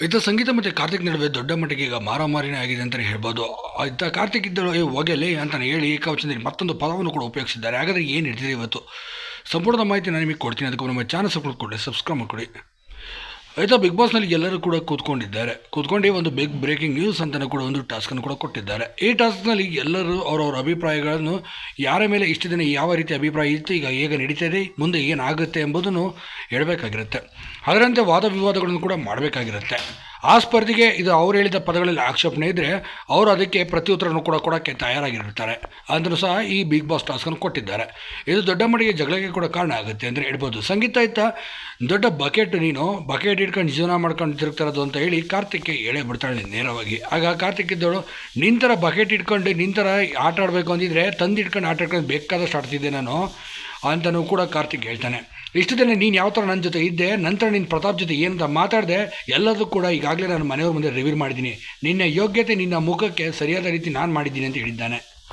ಇತ್ತ ಸಂಗೀತ ಮತ್ತು ಕಾರ್ತಿಕ್ ನಡುವೆ ದೊಡ್ಡ ಮಟ್ಟಿಗೆ ಈಗ ಮಾರಾಮಾರಿನೇ ಆಗಿದೆ ಅಂತಲೇ ಹೇಳ್ಬೋದು. ಇತ್ತ ಕಾರ್ತಿಕ್ ಇದ್ದಳು, ಏ ಹೋಗಲಿ ಅಂತಲೇ ಹೇಳಿ ಏಕವಚನದಲ್ಲಿ ಮತ್ತೊಂದು ಪದವನ್ನು ಕೂಡ ಉಪಯೋಗಿಸಿದ್ದಾರೆ. ಹಾಗಾದರೆ ಏನು ಹಿಡಿದಿದೆ ಇವತ್ತು? ಸಂಪೂರ್ಣ ಮಾಹಿತಿ ನಾನು ನಿಮಗೆ ಕೊಡ್ತೀನಿ. ಅದಕ್ಕೆ ನಮ್ಮ ಚಾನಲ್ ಸಪೋರ್ಟ್ ಕೊಡಿ ಸಬ್ಸ್ಕ್ರೈಬ್ ಮಾಡಿಕೊಡಿ ಆಯಿತಾ ಬಿಗ್ ಬಾಸ್ನಲ್ಲಿ ಎಲ್ಲರೂ ಕೂಡ ಕೂತ್ಕೊಂಡಿದ್ದಾರೆ. ಕೂತ್ಕೊಂಡು ಒಂದು ಬಿಗ್ ಬ್ರೇಕಿಂಗ್ ನ್ಯೂಸ್ ಅಂತಲೂ ಕೂಡ ಒಂದು ಟಾಸ್ಕನ್ನು ಕೂಡ ಕೊಟ್ಟಿದ್ದಾರೆ. ಈ ಟಾಸ್ಕ್ನಲ್ಲಿ ಎಲ್ಲರೂ ಅವರವ್ರ ಅಭಿಪ್ರಾಯಗಳನ್ನು ಯಾರ ಮೇಲೆ ಇಷ್ಟು ದಿನ ಯಾವ ರೀತಿ ಅಭಿಪ್ರಾಯ ಇತ್ತು, ಈಗ ಹೇಗೆ ನಡೀತಾ ಮುಂದೆ ಏನಾಗುತ್ತೆ ಎಂಬುದನ್ನು ಹೇಳಬೇಕಾಗಿರುತ್ತೆ. ಅದರಂತೆ ವಾದ ವಿವಾದಗಳನ್ನು ಕೂಡ ಮಾಡಬೇಕಾಗಿರುತ್ತೆ. ಆ ಸ್ಪರ್ಧೆಗೆ ಇದು ಅವ್ರು ಹೇಳಿದ ಪದಗಳಲ್ಲಿ ಆಕ್ಷೇಪಣೆ ಇದ್ದರೆ ಅವರು ಅದಕ್ಕೆ ಪ್ರತ್ಯುತ್ತರವನ್ನು ಕೂಡ ಕೊಡೋಕ್ಕೆ ತಯಾರಾಗಿರ್ತಾರೆ. ಅಂದರೂ ಸಹ ಈ ಬಿಗ್ ಬಾಸ್ ಟಾಸ್ಕನ್ನು ಕೊಟ್ಟಿದ್ದಾರೆ. ಇದು ದೊಡ್ಡ ಮಟ್ಟಿಗೆ ಜಗಳಕ್ಕೆ ಕೂಡ ಕಾರಣ ಆಗುತ್ತೆ ಅಂದರೆ ಹೇಳ್ಬೋದು. ಸಂಗೀತ ಇತ್ತ ದೊಡ್ಡ ಬಕೆಟ್ ನೀನು, ಬಕೆಟ್ ಇಟ್ಕೊಂಡು ಜೀವನ ಮಾಡ್ಕೊಂಡು ತಿರುಗ್ತಾರದು ಅಂತ ಹೇಳಿ ಕಾರ್ತಿಕ್ಗೆ ಹೇಳೇ ಬಿಡ್ತಾಳೆ ನೇರವಾಗಿ. ಆಗ ಕಾರ್ತಿಕ್ ಇದ್ದವಳು, ನಿಂತರ ಬಕೆಟ್ ಇಟ್ಕೊಂಡು ನಿಂತರ ಆಟ ಆಡಬೇಕು ಅಂದಿದ್ರೆ ತಂದು ಇಟ್ಕೊಂಡು ಆಟ ಆಡ್ಕೊಂಡು ಬೇಕಾದಷ್ಟು ಆಡ್ತಿದ್ದೆ ನಾನು. ಅಂತಲೂ ಕೂಡ ಕಾರ್ತಿಕ್ ಹೇಳ್ತಾನೆ. ಇಷ್ಟು ದಿನ ನೀನು ಯಾವ ಥರ ನನ್ನ ಜೊತೆ ಇದ್ದೆ, ನಂತರ ನಿನ್ನ ಪ್ರತಾಪ್ ಜೊತೆ ಏನಂತ ಮಾತಾಡಿದೆ, ಎಲ್ಲದೂ ಕೂಡ ಈಗಾಗಲೇ ನಾನು ಮನೆಯವ್ರ ಮುಂದೆ ರಿವೀಲ್ ಮಾಡಿದ್ದೀನಿ. ನಿನ್ನ ಯೋಗ್ಯತೆ ನಿನ್ನ ಮುಖಕ್ಕೆ ಸರಿಯಾದ ರೀತಿ ನಾನು ಮಾಡಿದ್ದೀನಿ ಅಂತ ಹೇಳಿದ್ದಾನೆ.